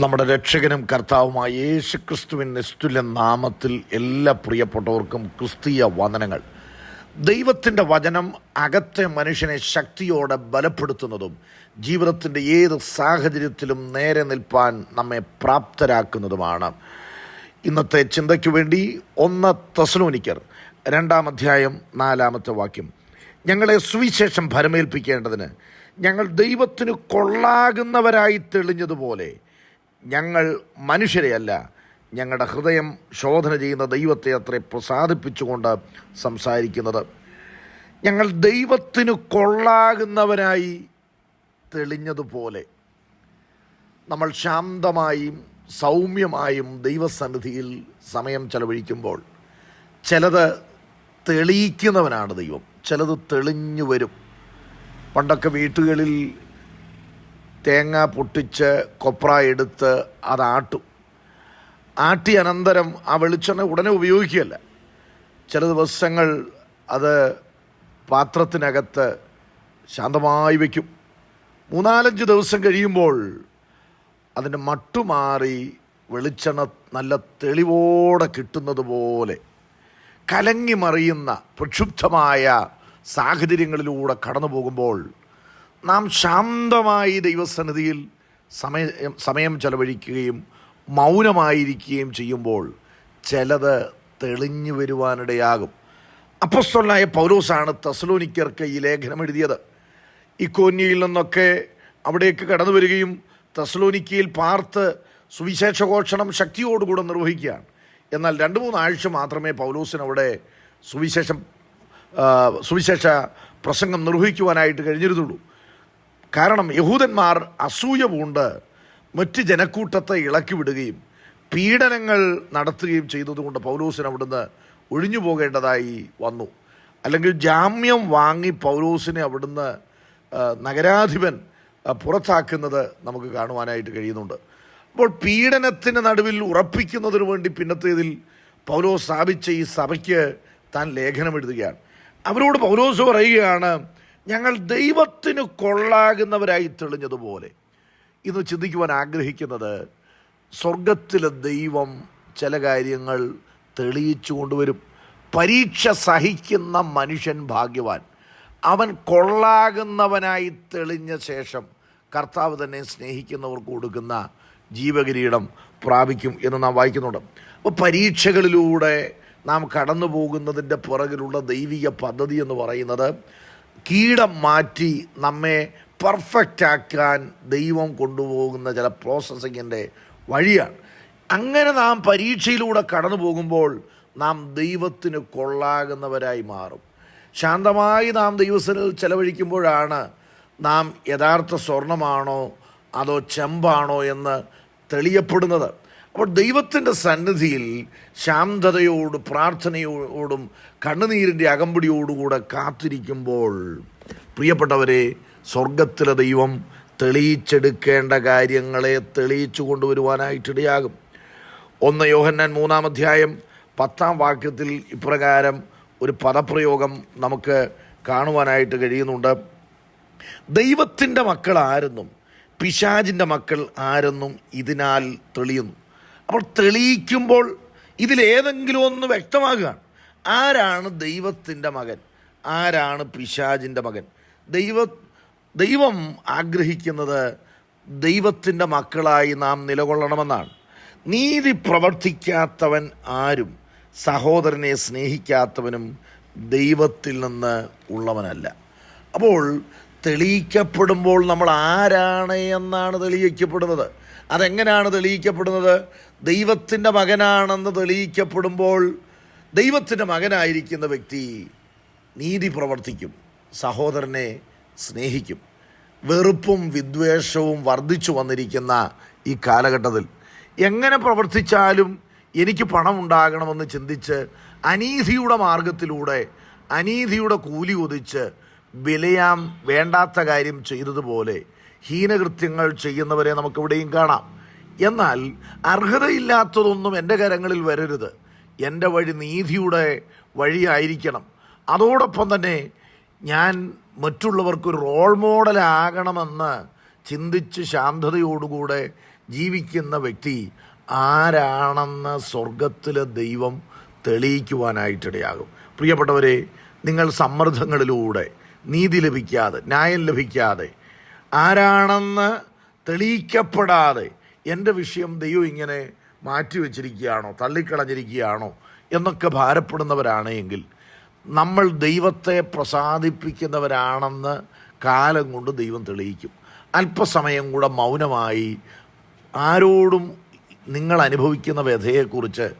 നമ്മുടെ രക്ഷകനും കർത്താവുമായ യേശു ക്രിസ്തുവിൻ നിസ്തുല നാമത്തിൽ എല്ലാ പ്രിയപ്പെട്ടവർക്കും ക്രിസ്തീയ വന്ദനങ്ങൾ. ദൈവത്തിന്റെ വചനം അകത്തെ മനുഷ്യനെ ശക്തിയോടെ ബലപ്പെടുത്തുന്നതും ജീവിതത്തിന്റെ ഏത് സാഹചര്യത്തിലും നേരെ നിൽപ്പാൻ നമ്മെ പ്രാപ്തരാക്കുന്നതുമാണ്. ഇന്നത്തെ ചിന്തയ്ക്ക് വേണ്ടി ഒന്ന് തസ്ലോനിക്കർ രണ്ടാം അധ്യായം നാലാമത്തെ വാക്യം. ഞങ്ങളെ സുവിശേഷം ഭരമേൽപ്പിക്കേണ്ടതിന് ഞങ്ങൾ ദൈവത്തിന് കൊള്ളാകുന്നവരായി തെളിഞ്ഞതുപോലെ ഞങ്ങൾ മനുഷ്യരെയല്ല. ഞങ്ങളുടെ ഹൃദയം ശോധന ചെയ്യുന്ന ദൈവത്തെ അത്ര പ്രസാദിപ്പിച്ചുകൊണ്ട് സംസാരിക്കുന്നത്. ഞങ്ങൾ ദൈവത്തിന് കൊള്ളാകുന്നവരായി തെളിഞ്ഞതുപോലെ നമ്മൾ ശാന്തമായും സൗമ്യമായും ദൈവസന്നിധിയിൽ സമയം ചെലവഴിക്കുമ്പോൾ ചിലത് തെളിയിക്കുന്നവനാണ് ദൈവം ചിലത് തെളിഞ്ഞു വരും. പണ്ടൊക്കെ വീട്ടുകളിൽ തേങ്ങ പൊട്ടിച്ച് കൊപ്ര എടുത്ത് അത് ആട്ടും. അനന്തരം ആ വെളിച്ചെണ്ണ ഉടനെ ഉപയോഗിക്കുകയല്ല. ചില ദിവസങ്ങൾ അത് പാത്രത്തിനകത്ത് ശാന്തമായി വയ്ക്കും മൂന്നാലഞ്ച് ദിവസം കഴിയുമ്പോൾ അതിന്റെ മട്ടുമാറി വെളിച്ചെണ്ണ നല്ല തെളിവോടെ കിട്ടുന്നത് പോലെ കലങ്ങി മറിയുന്ന പ്രക്ഷുബ്ധമായ സാഹചര്യങ്ങളിലൂടെ കടന്നു പോകുമ്പോൾ നാം ശാന്തമായി ദൈവസന്നിധിയിൽ സമയം സമയം ചെലവഴിക്കുകയും മൗനമായിരിക്കുകയും ചെയ്യുമ്പോൾ ചിലത് തെളിഞ്ഞു വരുവാനിടയാകും. അപ്പസ്വലായ പൗലോസാണ് തെസലോനിക്കർക്ക് ഈ ലേഖനം എഴുതിയത്. ഇക്കോന്യയിൽ നിന്നൊക്കെ അവിടേക്ക് കടന്നു വരികയും തെസലോനിക്കയിൽ പാർത്ത് സുവിശേഷഘോഷണം ശക്തിയോടുകൂടെ നിർവഹിക്കുകയാണ്. എന്നാൽ രണ്ട് മൂന്നാഴ്ച മാത്രമേ പൗലോസിന് അവിടെ സുവിശേഷം സുവിശേഷ പ്രസംഗം നിർവഹിക്കുവാനായിട്ട് കഴിഞ്ഞിരുന്നുള്ളൂ. കാരണം യഹൂദന്മാർ അസൂയ പൂണ്ട് മറ്റ് ജനക്കൂട്ടത്തെ ഇളക്കി വിടുകയും പീഡനങ്ങൾ നടത്തുകയും ചെയ്തതുകൊണ്ട് പൗലോസിന് അവിടുന്ന് ഒഴിഞ്ഞു പോകേണ്ടതായി വന്നു. അല്ലെങ്കിൽ ജാമ്യം വാങ്ങി പൗലോസിനെ അവിടുന്ന് നഗരാധിപൻ പുറത്താക്കുന്നത് നമുക്ക് കാണുവാനായിട്ട് കഴിയുന്നുണ്ട്. അപ്പോൾ പീഡനത്തിന് നടുവിൽ ഉറപ്പിക്കുന്നതിന് വേണ്ടി പിന്നത്തേതിൽ പൗലോസ് സ്ഥാപിച്ച ഈ സഭയ്ക്ക് താൻ ലേഖനം എഴുതുകയാണ്. അവരോട് പൗലോസ് പറയുകയാണ് ഞങ്ങൾ ദൈവത്തിന് കൊള്ളാകുന്നവരായി തെളിഞ്ഞതുപോലെ. ഇന്ന് ചിന്തിക്കുവാൻ ആഗ്രഹിക്കുന്നത് സ്വർഗത്തിലെ ദൈവം ചില കാര്യങ്ങൾ തെളിയിച്ചു കൊണ്ടുവരും. പരീക്ഷ സഹിക്കുന്ന മനുഷ്യൻ ഭാഗ്യവാൻ. അവൻ കൊള്ളാകുന്നവനായി തെളിഞ്ഞ ശേഷം കർത്താവ് തന്നെ സ്നേഹിക്കുന്നവർക്ക് കൊടുക്കുന്ന ജീവകിരീടം പ്രാപിക്കും എന്ന് നാം വായിക്കുന്നുണ്ട്. അപ്പോൾ പരീക്ഷകളിലൂടെ നാം കടന്നു പോകുന്നതിന്റെ പുറകിലുള്ള ദൈവിക പദ്ധതി എന്ന് പറയുന്നത് കീടം മാറ്റി നമ്മെ പെർഫെക്റ്റ് ആക്കാൻ ദൈവം കൊണ്ടുപോകുന്ന ചില പ്രോസസ്സിങ്ങിന്റെ വഴിയാണ്. അങ്ങനെ നാം പരീക്ഷയിലൂടെ കടന്നു പോകുമ്പോൾ നാം ദൈവത്തിന് കൊള്ളാകുന്നവരായി മാറും. ശാന്തമായി നാം ദൈവസ്ഥനിൽ ചെലവഴിക്കുമ്പോഴാണ് നാം യഥാർത്ഥ സ്വർണമാണോ അതോ ചെമ്പാണോ എന്ന് തെളിയപ്പെടുന്നത്. അപ്പോൾ ദൈവത്തിന്റെ സന്നിധിയിൽ ശാന്തതയോട് പ്രാർത്ഥനയോടും കണ്ണുനീരിന്റെ അകമ്പടിയോടുകൂടെ കാത്തിരിക്കുമ്പോൾ പ്രിയപ്പെട്ടവരെ സ്വർഗത്തിലെ ദൈവം തെളിയിച്ചെടുക്കേണ്ട കാര്യങ്ങളെ തെളിയിച്ചു കൊണ്ടുവരുവാനായിട്ടിടയാകും. ഒന്ന് യോഹന്നാൻ മൂന്നാം അധ്യായം പത്താം വാക്യത്തിൽ ഇപ്രകാരം ഒരു പദപ്രയോഗം നമുക്ക് കാണുവാനായിട്ട് കഴിയുന്നുണ്ട്. ദൈവത്തിന്റെ മക്കൾ ആരെന്നും പിശാജിന്റെ മക്കൾ ആരെന്നും ഇതിനാൽ തെളിയുന്നു. അപ്പോൾ തെളിയിക്കുമ്പോൾ ഇതിലേതെങ്കിലും ഒന്ന് വ്യക്തമാകുകയാണ്. ആരാണ് ദൈവത്തിന്റെ മകൻ? ആരാണ് പിശാജിന്റെ മകൻ? ദൈവ ദൈവം ആഗ്രഹിക്കുന്നത് ദൈവത്തിന്റെ മക്കളായി നാം നിലകൊള്ളണമെന്നാണ്. നീതി പ്രവർത്തിക്കാത്തവൻ ആരും സഹോദരനെ സ്നേഹിക്കാത്തവനും ദൈവത്തിൽ നിന്ന് ഉള്ളവനല്ല. അപ്പോൾ തെളിയിക്കപ്പെടുമ്പോൾ നമ്മൾ ആരാണ് എന്നാണ് തെളിയിക്കപ്പെടുന്നത്? അതെങ്ങനെയാണ് തെളിയിക്കപ്പെടുന്നത്? ദൈവത്തിന്റെ മകനാണെന്ന് തെളിയിക്കപ്പെടുമ്പോൾ ദൈവത്തിന്റെ മകനായിരിക്കുന്ന വ്യക്തി നീതി പ്രവർത്തിക്കും സഹോദരനെ സ്നേഹിക്കും. വെറുപ്പും വിദ്വേഷവും വർദ്ധിച്ചു വന്നിരിക്കുന്ന ഈ കാലഘട്ടത്തിൽ എങ്ങനെ പ്രവർത്തിച്ചാലും എനിക്ക് പണം ഉണ്ടാകണമെന്ന് ചിന്തിച്ച് അനീതിയുടെ മാർഗത്തിലൂടെ അനീതിയുടെ കൂലി ഒതിച്ച് വിലയാം വേണ്ടാത്ത കാര്യം ചെയ്തതുപോലെ ഹീനകൃത്യങ്ങൾ ചെയ്യുന്നവരെ നമുക്കിവിടെയും കാണാം. എന്നാൽ അർഹതയില്ലാത്തതൊന്നും എന്റെ കരങ്ങളിൽ വരരുത്. എന്റെ വഴി നീതിയുടെ വഴിയായിരിക്കണം. അതോടൊപ്പം തന്നെ ഞാൻ മറ്റുള്ളവർക്കൊരു റോൾ മോഡലാകണമെന്ന് ചിന്തിച്ച് ശാന്തതയോടുകൂടെ ജീവിക്കുന്ന വ്യക്തി ആരാണെന്ന് സ്വർഗത്തിലെ ദൈവം തെളിയിക്കുവാനായിട്ടിടയാകും. പ്രിയപ്പെട്ടവരെ നിങ്ങൾ സമ്മർദ്ദങ്ങളിലൂടെ നീതി ലഭിക്കാതെ ന്യായം ലഭിക്കാതെ ആരാണെന്ന് തെളിയിക്കപ്പെടാതെ എന്റെ വിഷയം ദൈവം ഇങ്ങനെ മാറ്റിവെച്ചിരിക്കുകയാണോ തള്ളിക്കളഞ്ഞിരിക്കുകയാണോ എന്നൊക്കെ ഭാരപ്പെടുന്നവരാണ് എങ്കിൽ നമ്മൾ ദൈവത്തെ പ്രസാദിപ്പിക്കുന്നവരാണെന്ന് കാലം കൊണ്ട് ദൈവം തെളിയിക്കും. അല്പസമയം കൂടെ മൗനമായി ആരോടും നിങ്ങൾ അനുഭവിക്കുന്ന വ്യഥയെക്കുറിച്ച്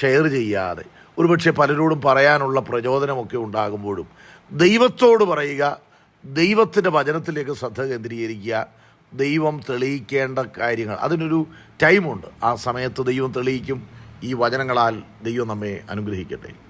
ഷെയർ ചെയ്യാതെ ഒരുപക്ഷെ പലരോടും പറയാനുള്ള പ്രചോദനമൊക്കെ ഉണ്ടാകുമ്പോഴും ദൈവത്തോട് പറയുക ദൈവത്തിന്റെ വചനത്തിലേക്ക് ശ്രദ്ധ കേന്ദ്രീകരിക്കുക. ദൈവം തെളിയിക്കേണ്ട കാര്യങ്ങൾ. അതിനൊരു ടൈമുണ്ട്. ആ സമയത്ത് ദൈവം തെളിയിക്കും. ഈ വചനങ്ങളാൽ ദൈവം നമ്മെ അനുഗ്രഹിക്കട്ടെ.